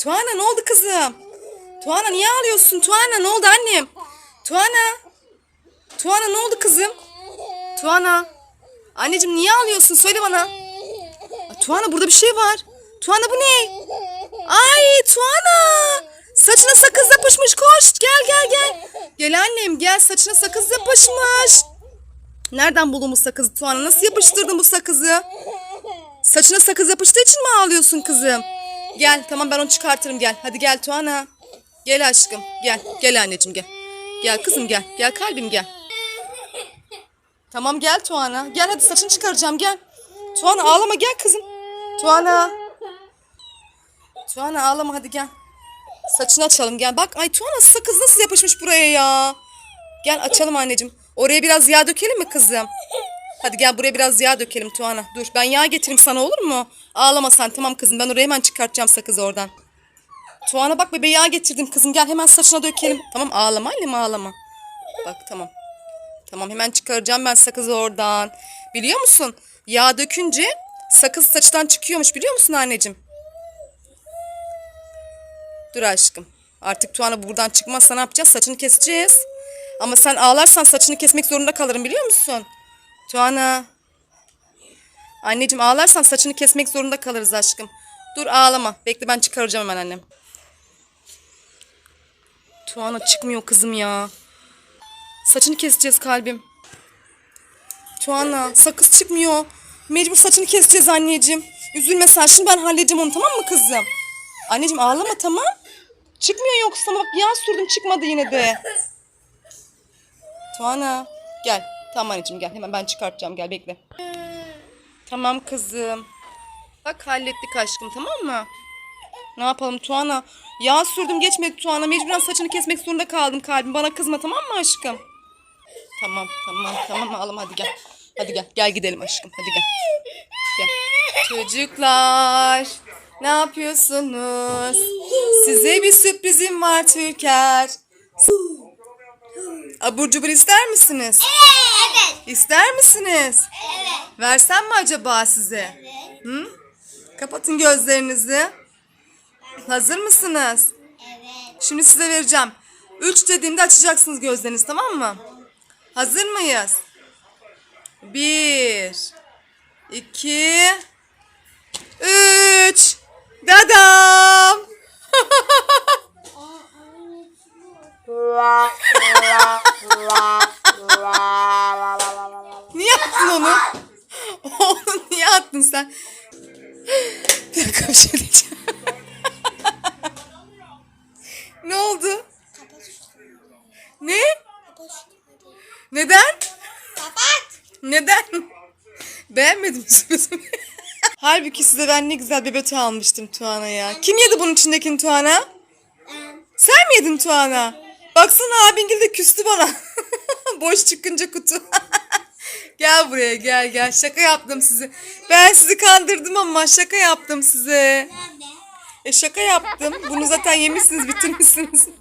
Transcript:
Tuana ne oldu kızım? Tuana niye ağlıyorsun? Tuana ne oldu annem? Tuana. Tuana ne oldu kızım? Tuana. Anneciğim niye ağlıyorsun? Söyle bana. Tuana burada bir şey var. Tuana bu ne? Ay Tuana. Saçına sakız yapışmış koş. Gel gel gel. Gel annem gel saçına sakız yapışmış. Nereden buldun bu sakızı Tuana? Nasıl yapıştırdın bu sakızı? Saçına sakız yapıştığı için mi ağlıyorsun kızım? Gel tamam ben onu çıkartırım gel. Hadi gel Tuana. Gel aşkım gel. Gel anneciğim gel. Gel kızım gel. Gel kalbim gel. Tamam gel Tuana. Gel hadi saçını çıkaracağım gel. Tuana ağlama gel kızım. Tuana. Tuana ağlama hadi gel. Saçını açalım gel. Bak ay Tuana sakız nasıl yapışmış buraya ya. Gel açalım anneciğim. Oraya biraz yağ dökelim mi kızım? Hadi gel buraya biraz yağ dökelim Tuana. Dur ben yağ getireyim sana olur mu? Ağlama sen tamam kızım. Ben oraya hemen çıkartacağım sakızı oradan. Tuana bak bebeğe yağ getirdim kızım. Gel hemen saçına dökelim. Tamam ağlama annem ağlama. Bak tamam. Tamam hemen çıkaracağım ben sakızı oradan. Biliyor musun? Yağ dökünce sakız saçtan çıkıyormuş biliyor musun anneciğim? Dur aşkım. Artık Tuana buradan çıkmazsa ne yapacağız? Saçını keseceğiz. Ama sen ağlarsan saçını kesmek zorunda kalırım biliyor musun? Tuana. Anneciğim ağlarsan saçını kesmek zorunda kalırız aşkım. Dur ağlama. Bekle ben çıkaracağım hemen annem. Tuana çıkmıyor kızım ya. Saçını keseceğiz kalbim. Tuana sakız çıkmıyor. Mecbur saçını keseceğiz anneciğim. Üzülme sen şimdi ben halledeceğim onu tamam mı kızım? Anneciğim ağlama tamam. Çıkmıyor yoksa bak yağ sürdüm çıkmadı yine de. Tuana gel. Tamam anneciğim gel. Hemen ben çıkartacağım gel bekle. Tamam kızım. Bak hallettik aşkım tamam mı? Ne yapalım Tuana? Yağ sürdüm geçmedi Tuana. Mecburen saçını kesmek zorunda kaldım kalbim. Bana kızma tamam mı aşkım? Tamam tamam tamam ağlama hadi gel. Hadi gel gel gidelim aşkım hadi gel. Gel. Çocuklar ne yapıyorsunuz? Size bir sürprizim var Türker. Abur cubur ister misiniz? Evet. İster misiniz? Evet. Versem mi acaba size? Hı? Kapatın gözlerinizi. Hazır mısınız? Evet. Şimdi size vereceğim. Üç dediğimde açacaksınız gözlerinizi tamam mı? Hazır mıyız? Bir, iki, üç. Dadam. Onu? Onu niye attın sen? Bir dakika bir şey diyeceğim. ne oldu? Ne? Neden? Neden? Beğenmedim sürprizimi. Halbuki size ben ne güzel bebek almıştım Tuana ya. Kim yedi bunun içindekini Tuana? Sen mi yedin Tuana? Baksana abingil de küstü bana. Boş çıkınca kutu. Gel buraya gel gel. Şaka yaptım size. Ben sizi kandırdım ama şaka yaptım size. E şaka yaptım. Bunu zaten yemişsiniz bitirmişsiniz.